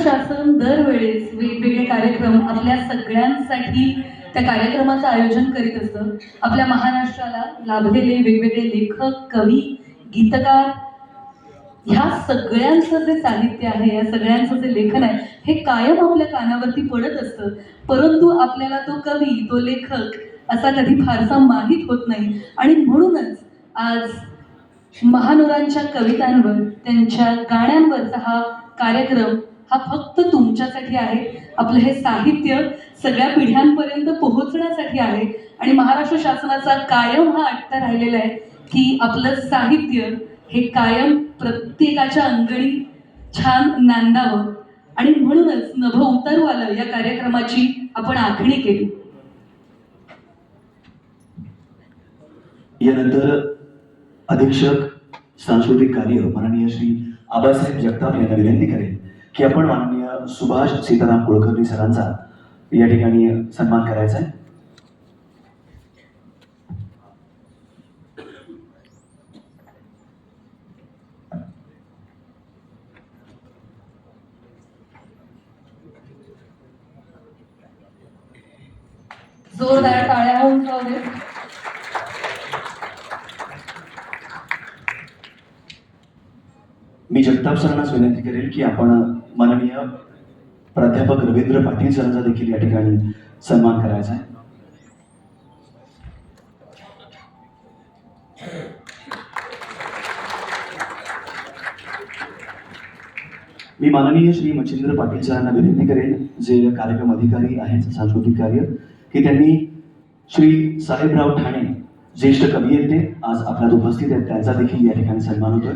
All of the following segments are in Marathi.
शासन दरवेळेस वेगवेगळे कार्यक्रम आपल्या सगळ्यांसाठी त्या कार्यक्रमाचं आयोजन करीत असतं. आपल्या महाराष्ट्राला लाभलेले वेगवेगळे लेखक कवी गीतकार ह्या सगळ्यांचं जे साहित्य आहे या सगळ्यांचं जे लेखन आहे हे कायम आपल्या कानावरती पडत असतं. परंतु आपल्याला तो कवी तो लेखक असा कधी फारसा माहीत होत नाही. आणि म्हणूनच आज महानुरांच्या कवितांवर त्यांच्या गाण्यांवरचा हा कार्यक्रम हा फक्त तुमच्यासाठी आहे. आपलं हे साहित्य सगळ्या पिढ्यांपर्यंत पोहोचण्यासाठी आहे. आणि महाराष्ट्र शासनाचा कायम हा अट्टा राहिलेला आहे की आपलं साहित्य हे कायम प्रत्येकाच्या अंगणी छान नांदावं. आणि म्हणूनच नभ उतरू आलं या कार्यक्रमाची आपण आखणी केली. यानंतर अधीक्षक सांस्कृतिक कार्य माननीय श्री आबासाहेब जगताप यांना विनंती करेल की आपण माननीय सुभाष सीताराम कुलकर्णी सरांचा या ठिकाणी सन्मान करायचा आहे. जोरदार टाळ्या मी जगताप सरांनाच विनंती करेल की आपण माननीय प्राध्यापक रवींद्र पाटील सरांचा देखील या ठिकाणी सन्मान करायचा आहे. मी माननीय श्री मच्छिंद्र पाटील सरांना विनंती करेन जे कार्यक्रम अधिकारी आहेत सांस्कृतिक कार्य की त्यांनी श्री साहेबराव ठाणे ज्येष्ठ कवी येते आज आपल्यात उपस्थित आहेत त्यांचा देखील या ठिकाणी सन्मान होतोय.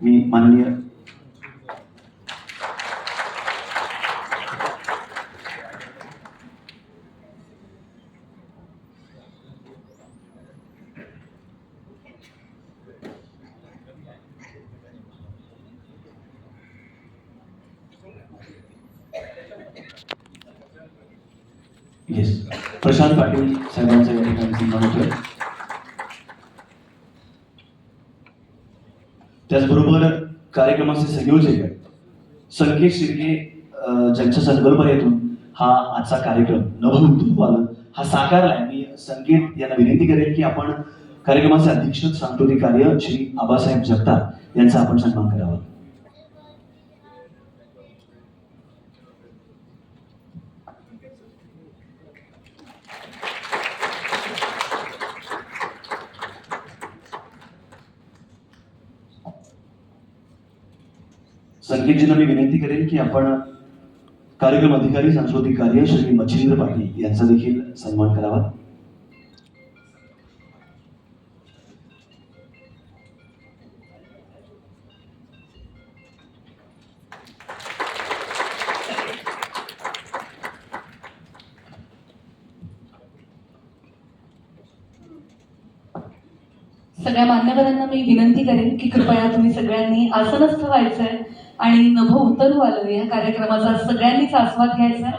मी माननीय येस प्रशांत पाटील साहेबांचा या ठिकाणी सन्मान होतोय. त्याचबरोबर कार्यक्रमाचे संयोजक संकेत शिर्के ज्यांच्या संकल्पनेतून हा आजचा कार्यक्रम नवउद्योगवालं हा साकारलाय मी संकेत यांना विनंती करेन की आपण कार्यक्रमाचे अधीक्षक सांस्कृतिक कार्य श्री आबासाहेब जगताप यांचा आपण सन्मान करावा. संकेतजींना मी विनंती करेन की आपण कार्यक्रम अधिकारी सांस्कृतिक कार्य श्री मच्छिंद्र पाटील यांचा देखील सन्मान करावा. सगळ्या मान्यवरांना मी विनंती करेन की कृपया तुम्ही सगळ्यांनी आसनस्थ व्हायचंय. आणि नभ उतरू आलो या कार्यक्रमाचा सगळ्यांनीच आस्वाद घ्यायचा.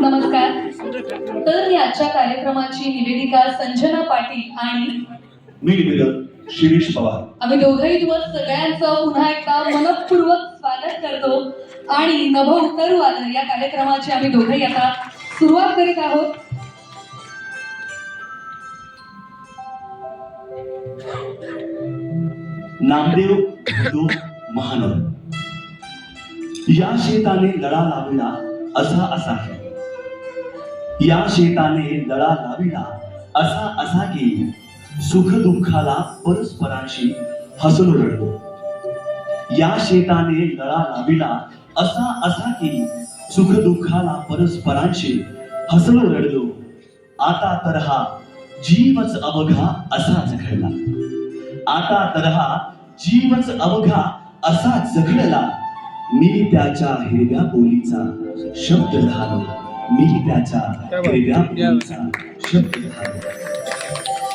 नमस्कार. तर याच्या कार्यक्रमाची निवेदिका संजना पाटील आणि मी निवेदक शिरीष पवार. आम्ही दोघंही दिवस सगळ्यांचं पुन्हा एकदा मनपूर्वक स्वागत करतो. आणि नभ उतरू आलं या कार्यक्रमाची आम्ही दोघंही आता सुरुवात करीत आहोत. नामदेव महानर या शेताने लढा लाविला असा असा की या शेताने लढा लाविला. असा असा की सुख दुःखाला परस्परांशी हसलो रडलो या शेताने लळा लाविला. असा असा की सुख दुःखाला परस्परांशी हसलो रडलो आता तर हा जीवच अवघा असाच घडला. आता तर हा जीवच अवघा असा जखडला मी त्याच्या हिरव्या बोलीचा शब्द झालो मी झालो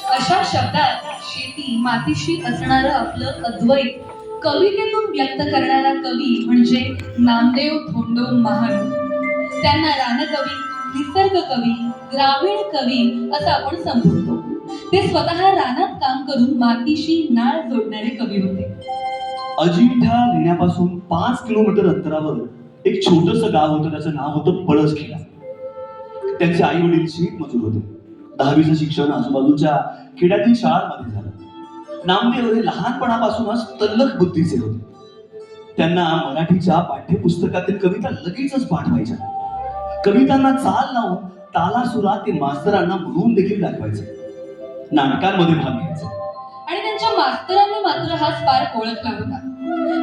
अशा शब्दात शेती मातीशी असणारं आपलं अद्वैत कवितेतून व्यक्त करणारा कवी म्हणजे नामदेव धोंडो महान. त्यांना रानकवी निसर्ग कवी ग्रामीण कवी असं आपण संबोधतो. ते स्वतः रानात काम करून मातीशी नाळ जोडणारे कवी होते. अजिंठा लेण्यापासून पाच किलोमीटर अंतरावर एक छोटस गाव होतं त्याचं नाव होतं पळसखेडा. त्यांचे आई वडील शेत मजूर होते. दहावीचं शिक्षण आजूबाजूच्या खेड्यातील शाळांमध्ये झालं. नामदेव हे लहानपणापासूनच तल्लख बुद्धीचे होते. त्यांना मराठीच्या पाठ्यपुस्तकातील कविता लगेचच पाठवायच्या. कवितांना चाल लावून तालासुरात ते मास्तरांना म्हणून देखील दाखवायचे. नाटकांमध्ये भाग घ्यायचे. आणि त्यांच्या मास्तरांनी मात्र हा स्पार्क ओळखला होता.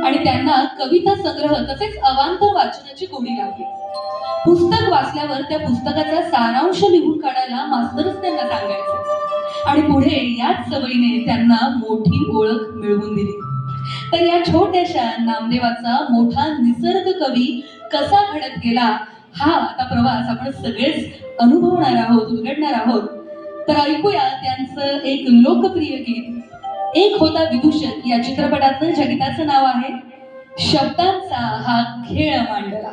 आणि त्यांना कविता संग्रह तसेच अवांतर वाचनाची गोडी लागली पुस्तक वाचल्यावर त्या पुस्तकाचा सारांश लिहून काढायला मास्तरच त्यांना सांगायचे. आणि पुढे याच सवयीने त्यांना मोठी ओळख मिळवून दिली. तर या छोट्याशा नामदेवाचा मोठा निसर्ग कवी कसा घडत गेला हा आता प्रवास आपण सगळेच अनुभवणार आहोत उलगडणार आहोत. तर ऐकूया त्यांचं एक लोकप्रिय गीत. एक होता विदूषक या चित्रपटाचं ज्या गीताचं नाव आहे शब्दांचा हा खेळ मांडला.